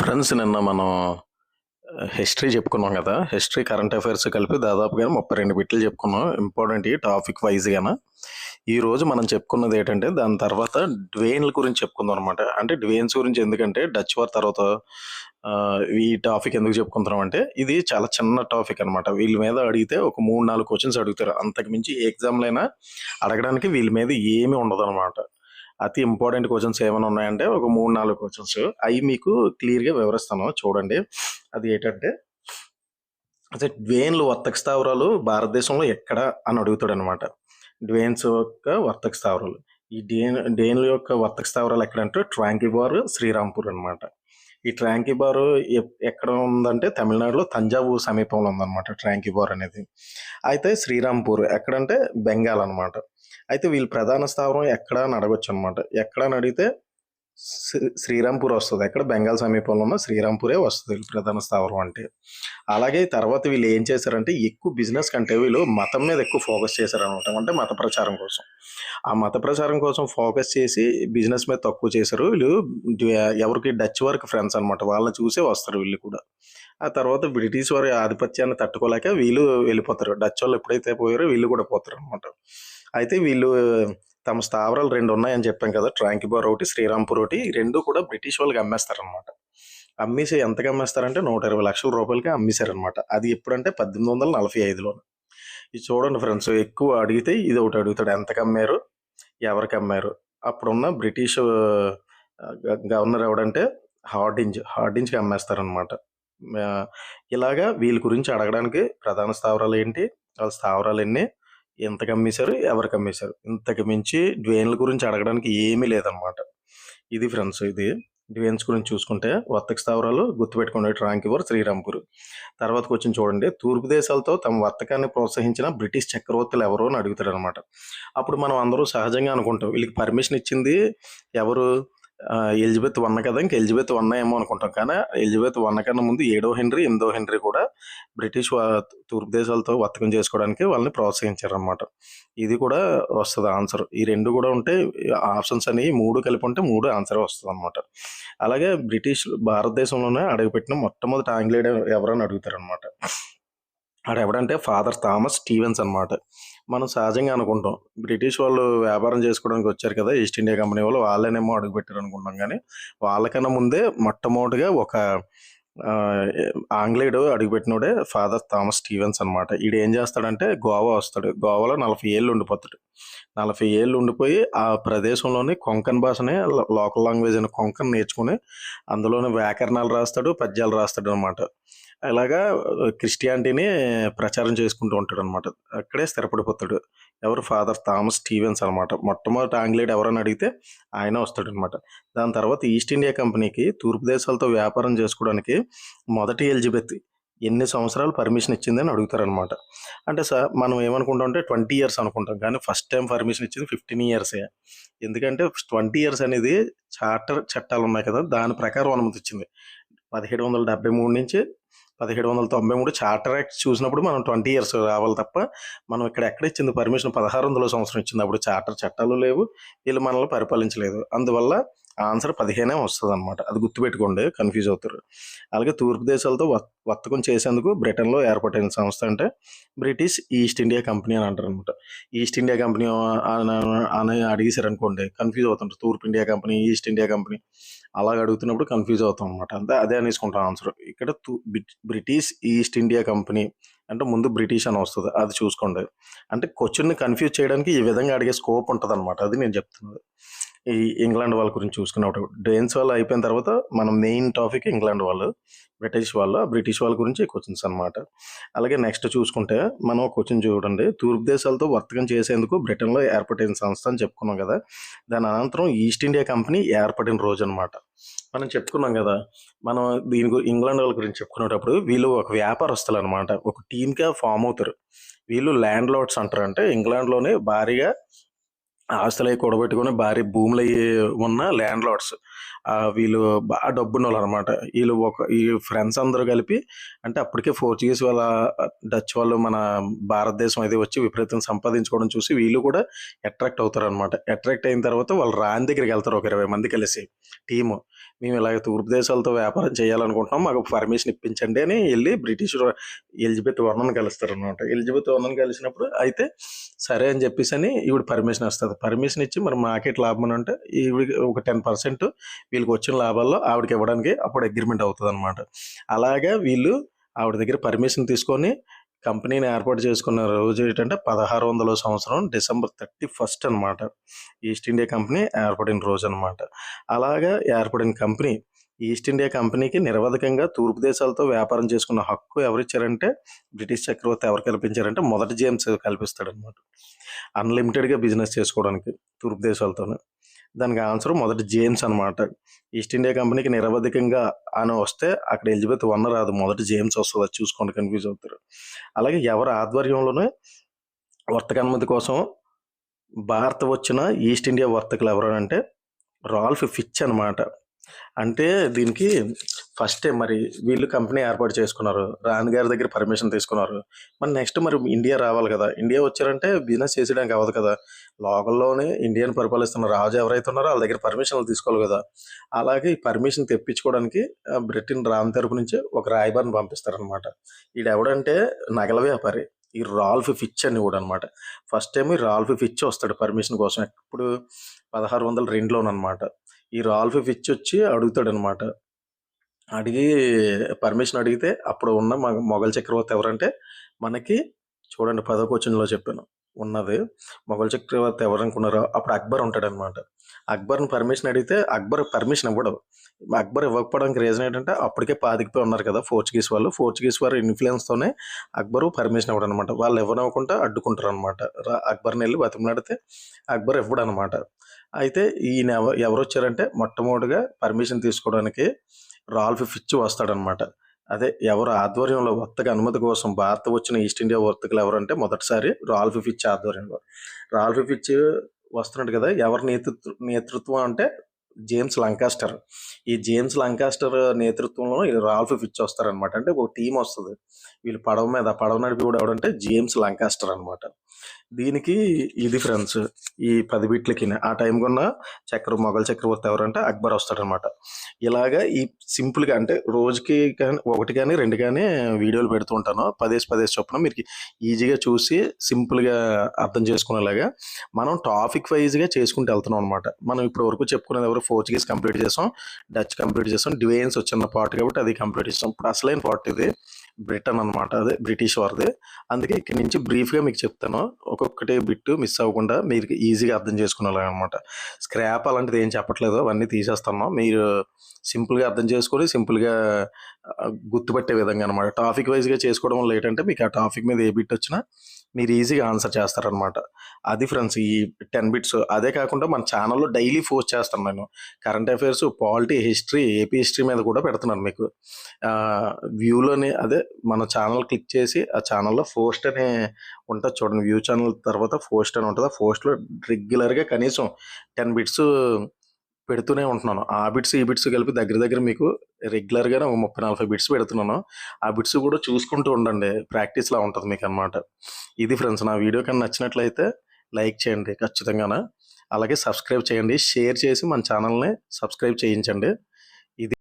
Friends నిన్న మనం history చెప్పుకున్నాం కదా. హిస్టరీ కరెంట్ అఫైర్స్ కలిపి దాదాపుగా ముప్పై రెండు బిట్లు చెప్పుకున్నాం. ఇంపార్టెంట్ టాపిక్ వైజ్గాన ఈరోజు మనం చెప్పుకున్నది ఏంటంటే దాని తర్వాత డ్వేన్ల గురించి చెప్పుకుందాం అనమాట అంటే డ్వేన్స్ గురించి ఎందుకంటే డచ్ వార్ తర్వాత ఈ టాపిక్ ఎందుకు చెప్పుకుంటున్నాం అంటే ఇది చాలా చిన్న టాపిక్ అన్నమాట. వీళ్ళ మీద అడిగితే ఒక మూడు నాలుగు క్వశ్చన్స్ అడుగుతారు. అంతకు మించి ఏ ఎగ్జామ్లైనా అడగడానికి వీళ్ళ మీద ఏమీ ఉండదు అనమాట అతి ఇంపార్టెంట్ క్వశ్చన్స్ ఏమైనా ఉన్నాయంటే ఒక మూడు నాలుగు క్వశ్చన్స్. అవి మీకు క్లియర్గా వివరిస్తాను. చూడండి. అది ఏంటంటే అదే డ్వేన్లు వర్తక స్థావరాలు భారతదేశంలో ఎక్కడ అని అడుగుతాడు అనమాట డ్వేన్స్ యొక్క వర్తక స్థావరాలు. ఈ డేన్ డేన్ల యొక్క వర్తక స్థావరాలు ఎక్కడంటే ట్రాంకిబార్ శ్రీరాంపూర్ అనమాట ఈ ట్రాంకీ బార్ ఎక్కడ ఉందంటే తమిళనాడులో తంజావూరు సమీపంలో ఉందన్నమాట ట్రాంకిబార్ అనేది. అయితే శ్రీరాంపూర్ ఎక్కడంటే బెంగాల్ అన్నమాట. అయితే వీళ్ళ ప్రధాన స్థావరం ఎక్కడ అని అడగొచ్చు అనమాట ఎక్కడ అని అడిగితే శ్రీరాంపూర్ వస్తుంది. ఎక్కడ? బెంగాల్ సమీపంలో ఉన్న శ్రీరాంపూరే వస్తుంది ప్రధాన స్థావరం అంటే. అలాగే తర్వాత వీళ్ళు ఏం చేశారంటే ఎక్కువ బిజినెస్ కంటే వీళ్ళు మతం మీద ఎక్కువ ఫోకస్ చేశారనమాట. అంటే మత ప్రచారం కోసం. ఆ మత ప్రచారం కోసం ఫోకస్ చేసి బిజినెస్ మీద తక్కువ చేశారు. వీళ్ళు ఎవరికి? డచ్ వర్క్ ఫ్రెండ్స్ అనమాట. వాళ్ళని చూసే వస్తారు వీళ్ళు కూడా. ఆ తర్వాత బ్రిటిష్ వారి ఆధిపత్యాన్ని తట్టుకోలేక వీళ్ళు వెళ్ళిపోతారు. డచ్ వాళ్ళు ఎప్పుడైతే పోయారో వీళ్ళు కూడా పోతారు అనమాట అయితే వీళ్ళు తమ స్థావరాలు రెండు ఉన్నాయని చెప్పాం కదా ట్రాంకిబార్ ఒకటి శ్రీరాంపూర్ ఒకటి రెండు కూడా బ్రిటిష్ వాళ్ళకి అమ్మేస్తారనమాట అమ్మేసి ఎంతకు అమ్మేస్తారంటే నూట ఇరవై లక్షల రూపాయలకి అమ్మేశారనమాట అది ఎప్పుడంటే పద్దెనిమిది వందల నలభై ఐదులో ఇది చూడండి ఫ్రెండ్స్ ఎక్కువ అడిగితే ఇది ఒకటి అడుగుతాడు ఎంతకు అమ్మారు? ఎవరికి అమ్మారు? అప్పుడున్న బ్రిటిష్ గవర్నర్ ఎవడంటే హార్డింజ్ హార్డింజ్కి అమ్మేస్తారనమాట ఇలాగా వీళ్ళ గురించి అడగడానికి ప్రధాన స్థావరాలు ఏంటి? వాళ్ళ స్థావరాలు ఎన్ని ఇంతకు అమ్మేశారు ఎవరికి అమ్మేశారు ఇంతకు మించి డ్వేన్ల గురించి అడగడానికి ఏమీ లేదనమాట ఇది ఫ్రెండ్స్ ఇది. డివెన్స్ గురించి చూసుకుంటే వర్తక స్థావరాలు గుర్తుపెట్టుకునే రాంకివర్ శ్రీరాంపూర్. తర్వాత వచ్చిన చూడండి. తూర్పు దేశాలతో తమ వర్తకాన్ని ప్రోత్సహించిన బ్రిటిష్ చక్రవర్తులు ఎవరు అని అడుగుతారు అనమాట అప్పుడు మనం అందరూ సహజంగా అనుకుంటాం. వీళ్ళకి పర్మిషన్ ఇచ్చింది ఎవరు? ఎలిజబెత్ వన్ కదా ఇంక ఎలిజబెత్ వన్ ఏమో అనుకుంటాం. కానీ ఎలిజబెత్ వన్ కన్నా ముందు ఏడో హెన్రీ ఎనిమిదో హెన్రీ కూడా బ్రిటిష్ తూర్పు దేశాలతో వర్తకం చేసుకోవడానికి వాళ్ళని ప్రోత్సహించారు అనమాట ఇది కూడా వస్తుంది ఆన్సర్. ఈ రెండు కూడా ఉంటే ఆప్షన్స్ అనేవి మూడు కలిపి ఉంటే మూడు ఆన్సర్ వస్తుంది అనమాట అలాగే బ్రిటిష్ భారతదేశంలోనే అడుగుపెట్టిన మొట్టమొదటి ఆంగ్లేయుడు ఎవరని అడుగుతారనమాట ఆడు ఎవడంటే ఫాదర్ థామస్ స్టీవెన్స్ అన్నమాట. మనం సహజంగా అనుకుంటాం. బ్రిటిష్ వాళ్ళు వ్యాపారం చేసుకోవడానికి వచ్చారు కదా ఈస్ట్ ఇండియా కంపెనీ వాళ్ళు వాళ్ళనేమో అడుగుపెట్టారు అనుకుంటాం కానీ వాళ్ళకన్నా ముందే మొట్టమొదటిగా ఒక ఆంగ్లేయుడు అడుగుపెట్టినోడే ఫాదర్ థామస్ స్టీవెన్స్ అనమాట ఈడు ఏం చేస్తాడంటే గోవా వస్తాడు. గోవాలో నలభై ఏళ్ళు ఉండిపోతాడు. నలభై ఏళ్ళు ఉండిపోయి ఆ ప్రదేశంలోని కొంకన్ భాషని లోకల్ లాంగ్వేజ్ అని కొంకన్ నేర్చుకుని అందులోని వ్యాకరణాలు రాస్తాడు పద్యాలు రాస్తాడు అనమాట అలాగా క్రిస్టియానిటీని ప్రచారం చేసుకుంటూ ఉంటాడు అనమాట అక్కడే స్థిరపడిపోతాడు. ఎవరు ఫాదర్ థామస్ స్టీవెన్స్ అనమాట. మొట్టమొదటి ఆంగ్లేయుడు ఎవరని అడిగితే ఆయన వస్తాడనమాట. దాని తర్వాత ఈస్ట్ ఇండియా కంపెనీకి తూర్పు దేశాలతో వ్యాపారం చేసుకోవడానికి మొదటి ఎలిజబెత్ ఎన్ని సంవత్సరాలు పర్మిషన్ ఇచ్చిందని అడుగుతారనమాట. అంటే సార్ మనం ఏమనుకుంటాం అంటే ట్వంటీ ఇయర్స్ అనుకుంటాం. కానీ ఫస్ట్ టైం పర్మిషన్ ఇచ్చింది ఫిఫ్టీన్ ఇయర్సే. ఎందుకంటే ట్వంటీ ఇయర్స్ అనేది చార్టర్ చట్టాలు ఉన్నాయి కదా దాని ప్రకారం అనుమతి ఇచ్చింది. పదిహేడు వందల డెబ్బై మూడు నుంచి పదిహేడు వందల తొంభై మూడు చార్టర్ యాక్ట్ చూసినప్పుడు మనం ట్వంటీ ఇయర్స్ రావాలి తప్ప మనం ఇక్కడ ఎక్కడ ఇచ్చింది పర్మిషన్ పదహారు వందల సంవత్సరం ఇచ్చింది. అప్పుడు చార్టర్ చట్టాలు లేవు. వీళ్ళు మనల్ని పరిపాలించలేదు. అందువల్ల ఆన్సర్ పదిహేనే వస్తుంది అనమాట అది గుర్తుపెట్టుకోండి కన్ఫ్యూజ్ అవుతారు. అలాగే తూర్పు దేశాలతో వర్తకం చేసేందుకు బ్రిటన్లో ఏర్పాటైన సంస్థ అంటే బ్రిటిష్ ఈస్ట్ ఇండియా కంపెనీ అని అంటారు అనమాట ఈస్ట్ ఇండియా కంపెనీ అని- అని అడిగేశారు అనుకోండి కన్ఫ్యూజ్ అవుతుంటారు. తూర్పు India company East India company అలాగ అడుగుతున్నప్పుడు కన్ఫ్యూజ్ అవుతాం అనమాట అంతే అదే అనేసుకుంటాం ఆన్సర్. ఇక్కడ తూ- బ్రిటిష్ ఈస్ట్ ఇండియా కంపెనీ అంటే ముందు బ్రిటిష్ అని వస్తుంది అది చూసుకోండి. అంటే క్వశ్చన్ని కన్ఫ్యూజ్ చేయడానికి ఈ విధంగా అడిగే స్కోప్ ఉంటుంది అనమాట అది నేను చెప్తున్నది. ఈ ఇంగ్లాండ్ వాళ్ళ గురించి చూసుకున్నప్పుడు. డేన్స్ వాళ్ళు అయిపోయిన తర్వాత మనం మెయిన్ టాపిక్ ఇంగ్లాండ్ వాళ్ళు బ్రిటిష్ వాళ్ళు ఆ బ్రిటిష్ వాళ్ళ గురించి క్వశ్చన్స్ అనమాట అలాగే నెక్స్ట్ చూసుకుంటే మనం క్వశ్చన్ చూడండి. తూర్పు దేశాలతో వర్తకం చేసేందుకు బ్రిటన్లో ఏర్పడిన సంస్థ అని చెప్పుకున్నాం కదా. దాని అనంతరం ఈస్ట్ ఇండియా కంపెనీ ఏర్పడిన రోజు అనమాట మనం చెప్పుకున్నాం కదా. మనం దీని ఇంగ్లాండ్ వాళ్ళ గురించి చెప్పుకునేటప్పుడు వీళ్ళు ఒక వ్యాపారస్తులు అనమాట ఒక టీమ్గా ఫామ్ అవుతారు. వీళ్ళు ల్యాండ్ లార్డ్స్ అంటారు అంటే ఇంగ్లాండ్లోనే భారీగా ఆస్తులు అవి కూడబెట్టుకుని భారీ భూములయి ఉన్న ల్యాండ్ లార్డ్స్. వీళ్ళు బాగా డబ్బున్నోళ్ళనమాట. వీళ్ళు ఒక ఈ ఫ్రెండ్స్ అందరూ కలిపి అంటే అప్పటికే పోర్చుగీస్ వాళ్ళ డచ్ వాళ్ళు మన భారతదేశం అయితే వచ్చి విపరీతం సంపాదించుకోవడం చూసి వీళ్ళు కూడా అట్రాక్ట్ అవుతారనమాట. అట్రాక్ట్ అయిన తర్వాత వాళ్ళు రాని దగ్గరికి వెళ్తారు ఒక 20 మంది కలిసి టీము. మేము ఇలాగ తూర్పు దేశాలతో వ్యాపారం చేయాలనుకుంటున్నాం. మాకు పర్మిషన్ ఇప్పించండి అని వెళ్ళి బ్రిటిష్ ఎలిజబెత్ వర్ణను కలుస్తారు అనమాట ఎలిజబెత్ వర్ణను కలిసినప్పుడు అయితే సరే అని చెప్పేసి అని ఇప్పుడు పర్మిషన్ వస్తుంది పర్మిషన్ ఇచ్చి మరి మార్కెట్ లాభం అనంటే ఈవిడికి ఒక 10% వీళ్ళకి వచ్చిన లాభాల్లో ఆవిడకి ఇవ్వడానికి అప్పుడు అగ్రిమెంట్ అవుతుంది అనమాట అలాగా వీళ్ళు ఆవిడ దగ్గర పర్మిషన్ తీసుకొని కంపెనీని ఏర్పాటు చేసుకున్న రోజు ఏంటంటే 1600 సంవత్సరం డిసెంబర్ 31 అనమాట. ఈస్ట్ ఇండియా కంపెనీ ఏర్పడిన రోజు అనమాట అలాగా ఏర్పడిన కంపెనీ ఈస్ట్ ఇండియా కంపెనీకి నిరవధికంగా తూర్పు దేశాలతో వ్యాపారం చేసుకున్న హక్కు ఎవరిచ్చారంటే బ్రిటిష్ చక్రవర్తి ఎవరు కల్పించారంటే మొదటి జేమ్స్ కల్పిస్తాడనమాట. అన్‌లిమిటెడ్‌గా బిజినెస్ చేసుకోవడానికి తూర్పు దేశాలతోనే దానికి ఆన్సర్ మొదటి జేమ్స్ అనమాట. ఈస్ట్ ఇండియా కంపెనీకి నిరవధికంగా అని వస్తే అక్కడ ఎలిజబెత్ వన్ రాదు. మొదటి జేమ్స్ వస్తుంది అది చూసుకోండి కన్‌ఫ్యూజ్ అవుతారు. అలాగే ఎవరి ఆధ్వర్యంలోనే వర్తకానుమతి కోసం భారత్ వచ్చిన ఈస్ట్ ఇండియా వర్తకులు ఎవరంటే రాల్ఫ్ ఫిచ్ అనమాట. అంటే దీనికి ఫస్టే మరి వీళ్ళు కంపెనీ ఏర్పాటు చేసుకున్నారు. రాణి గారి దగ్గర పర్మిషన్ తీసుకున్నారు. మరి నెక్స్ట్ మరి ఇండియా రావాలి కదా! ఇండియా వచ్చారంటే బిజినెస్ చేసేయడానికి అవ్వదు కదా! లోకల్‌లోనే ఇండియాని పరిపాలిస్తున్న రాజు ఎవరైతే ఉన్నారో వాళ్ళ దగ్గర పర్మిషన్‌లు తీసుకోవాలి కదా! అలాగే ఈ పర్మిషన్ తెప్పించుకోవడానికి బ్రిటన్ రామ్ తరపు నుంచి ఒక రాయబారిని పంపిస్తారనమాట. ఈడెవడంటే నగల వ్యాపారి. ఈ రాల్ఫ్ ఫిచ్ అని కూడా అనమాట ఫస్ట్ టైం ఈ రాల్ఫ్ ఫిచ్ వస్తాడు పర్మిషన్ కోసం. ఇప్పుడు పదహారు వందల రెండులోనమాట ఈ రాల్ఫ్ ఫిచ్ వచ్చి అడుగుతాడనమాట. అడిగి పర్మిషన్ అడిగితే అప్పుడు ఉన్న మొఘల్ చక్రవర్తి ఎవరంటే మనకి చూడండి పదో క్వెషన్‌లో చెప్పాను. ఉన్నది. మొఘల్ చక్రవర్తి ఎవరనుకున్నారో అప్పుడు అక్బర్ ఉంటాడనమాట. అక్బర్‌ని పర్మిషన్ అడిగితే అక్బర్ పర్మిషన్ ఇవ్వడు. అక్బర్ ఇవ్వకపోవడానికి రీజన్ ఏంటంటే అప్పటికే పాతికిపోయి ఉన్నారు కదా! పోర్చుగీస్ వాళ్ళు. పోర్చుగీస్ వారి ఇన్ఫ్లుయెన్స్తోనే అక్బరు పర్మిషన్ ఇవ్వడనమాట. వాళ్ళు ఇవ్వనివ్వకుండా అడ్డుకుంటారు అనమాట అక్బర్‌ని వెళ్ళి బతిమలాడితే అక్బర్ ఇవ్వడనమాట. అయితే ఈయన ఎవరు వచ్చారంటే మొట్టమొదటిగా పర్మిషన్ తీసుకోవడానికి రాల్ఫ్ ఫిచ్ వస్తాడనమాట. అదే ఎవరు ఆధ్వర్యంలో వర్తక అనుమతి కోసం భారత్ వచ్చిన ఈస్ట్ ఇండియా వర్తకులు ఎవరంటే మొదటిసారి రాల్ఫ్ ఫిచ్ ఆధ్వర్యంలో. రాల్ఫ్ ఫిచ్ వస్తున్నాడు కదా! ఎవరి నేతృత్వ నేతృత్వం అంటే జేమ్స్ లంకాస్టర్. ఈ జేమ్స్ లంకాస్టర్ నేతృత్వంలో రాల్ఫ్ ఫిచ్ వస్తారనమాట. అంటే ఒక టీం వస్తది. వీళ్ళు పడవ మీద పడవ నడిపేవాడు ఎవడంటే జేమ్స్ లంకాస్టర్ అనమాట. దీనికి ఇది ఫ్రెండ్స్. ఈ పది బిట్లకి ఆ టైం కొన్న చక్ర మొఘల్ చక్రవర్తి ఎవరంటే అక్బర్ వస్తాడనమాట. ఇలాగా ఈ సింపుల్‌గా అంటే రోజుకి కానీ ఒకటి కానీ రెండు కానీ వీడియోలు పెడుతూ ఉంటాను. పదేసి పదేసి చొప్పున మీకు ఈజీగా చూసి సింపుల్‌గా అర్థం చేసుకునేలాగా మనం టాపిక్ వైజ్గా చేసుకుంటూ వెళ్తున్నాం అనమాట. మనం ఇప్పుడు వరకు చెప్పుకునేది ఎవరు పోర్చుగీస్ కంప్లీట్ చేసాం. డచ్ కంప్లీట్ చేసాం. డివైన్స్ వచ్చిన పార్ట్ కాబట్టి అది కంప్లీట్ చేసాం. ఇప్పుడు అసలైన పార్ట్ ఇది. బ్రిటన్ అనమాట. అదే బ్రిటిష్ వారిది. అందుకే ఇక్కడి నుంచి బ్రీఫ్‌గా మీకు చెప్తాను. ఒక్కొక్కటి బిట్ మిస్ అవ్వకుండా మీరు ఈజీగా అర్థం చేసుకునేలాగనమాట. స్క్రాప్ అలాంటిది ఏం చెప్పట్లేదు. అవన్నీ తీసేస్తున్నాం. మీరు సింపుల్‌గా అర్థం చేసుకొని సింపుల్‌గా గుర్తుపట్టే విధంగా అనమాట. టాపిక్ వైజ్గా చేసుకోవడం వల్ల ఏంటంటే మీకు ఆ టాపిక్ మీద ఏ బిట్ వచ్చినా మీరు ఈజీగా ఆన్సర్ చేస్తారనమాట. అది ఫ్రెండ్స్ ఈ 10 బిట్స్. అదే కాకుండా మన ఛానల్లో డైలీ పోస్ట్ చేస్తాను నేను. Current affairs, polity, history, AP history మీద కూడా పెడుతున్నాను మీకు. వ్యూలోనే వ్యూలోని అదే మన ఛానల్ క్లిక్ చేసి ఆ ఛానల్లో పోస్ట్ అనే ఉంటుంది చూడండి. వ్యూ ఛానల్ తర్వాత పోస్ట్ అని ఉంటుంది ఆ పోస్ట్‌లో రెగ్యులర్‌గా కనీసం 10 బిట్స్ పెడుతూనే ఉంటున్నాను. ఆ బిట్స్, ఈ బిట్స్ కలిపి దగ్గర దగ్గర మీకు రెగ్యులర్‌గానే ముప్పై నలభై బిట్స్ పెడుతున్నాను. ఆ బిట్స్ కూడా చూసుకుంటూ ఉండండి. ప్రాక్టీస్‌లా మీకు అన్నమాట ఇది ఫ్రెండ్స్ నా వీడియో కానీ నచ్చినట్లయితే లైక్ చేయండి ఖచ్చితంగాన. అలాగే సబ్స్క్రైబ్ చేయండి. షేర్ చేసి మన ఛానల్ని సబ్స్క్రైబ్ చేయించండి.